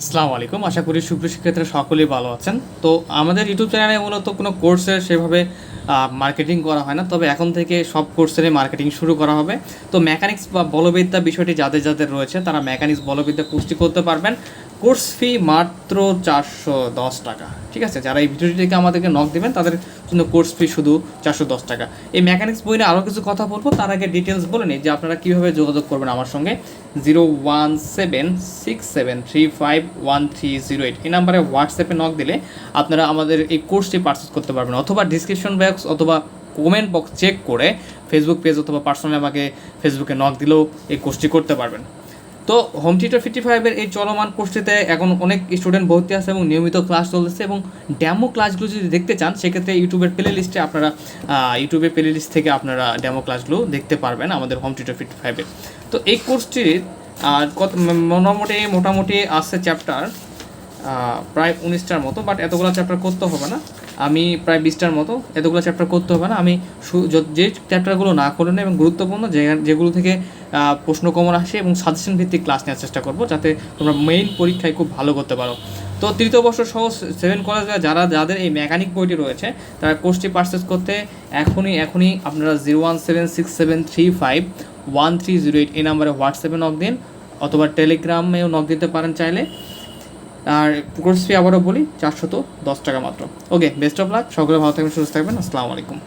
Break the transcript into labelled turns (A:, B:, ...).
A: আসসালামু আলাইকুম। আশা করি সুপ্রিয় শিক্ষার্থীরা সকলেই ভালো আছেন। তো আমাদের ইউটিউব চ্যানেলে মূলত কোনো কোর্সে সেভাবে মার্কেটিং করা হয় না। তবে এখন থেকে সব কোর্সেরই মার্কেটিং শুরু করা হবে। তো মেকানিক্স বা বলবিদ্যা বিষয়টি যাদের যাদের রয়েছে, তারা মেকানিক্স, বলবিদ্যা কোর্সটি করতে পারবেন। কোর্স ফি মাত্র চারশো দশ টাকা। ঠিক আছে? যারা এই ভিডিওটি থেকে আমাদেরকে নক দেবেন, তাদের জন্য কোর্স ফি শুধু চারশো দশ টাকা। এই মেকানিক্স বই নিয়ে আরও কিছু কথা বলব, তার আগে ডিটেলস বলে নিই যে আপনারা কীভাবে যোগাযোগ করবেন আমার সঙ্গে। Zero one seven six seven three five one three zero eight. এই নাম্বারে হোয়াটসঅ্যাপে নক দিলে আপনারা আমাদের এই কোর্সটি পারচেস করতে পারবেন। অথবা ডিসক্রিপশন বক্স অথবা কমেন্ট বক্স চেক করে ফেসবুক পেজ অথবা পার্সোনালি আমাকে ফেসবুকে নক দিলেও এই কোর্সটি করতে পারবেন। তো হোম থিয়েটার ফিফটি ফাইভের এই চলমান কোর্সটিতে এখন অনেক স্টুডেন্ট ভর্তি আছে এবং নিয়মিত ক্লাস চলতেছে এবং ড্যামো ক্লাসগুলো যদি দেখতে চান, সেক্ষেত্রে ইউটিউবের প্লে লিস্টে আপনারা ইউটিউবের প্লে লিস্ট থেকে আপনারা ড্যামো ক্লাসগুলো দেখতে পারবেন আমাদের হোম থিয়েটার ফিফটি ফাইভের তো এই কোর্সটির কত, মোটামুটি মোটামুটি আসছে চ্যাপ্টার প্রায় উনিশটার মতো বাট এতগুলো চ্যাপ্টার করতে হবে না। আমি প্রায় বিশটার মতো, এতগুলো চ্যাপ্টার করতে হবে না। আমি য- চ্যাপ্টারগুলো না করে নেই এবং গুরুত্বপূর্ণ যেগুলো থেকে প্রশ্ন কমন আসে এবং সাজেশন ভিত্তিক ক্লাস নেওয়ার চেষ্টা করব যাতে তোমরা মেইন পরীক্ষায় খুব ভালো করতে পারো। তো তৃতীয় বর্ষ সহ সেভেন কলেজে যারা, যাদের এই মেকানিক বইটি রয়েছে, তারা কোর্সটি পারচেস করতে এখনই এখনই আপনারা zero one seven six seven three five one three zero eight এই নাম্বারে হোয়াটসঅ্যাপে নক দিন, অথবা টেলিগ্রামেও নক দিতে পারেন চাইলে। আর কোর্স ফি আবারও বলি, চারশত দশ টাকা মাত্র। ওকে বেস্ট অফ লাক সকলে ভালো থাকবেন, সুস্থ থাকবেন, আসসালামু আলাইকুম।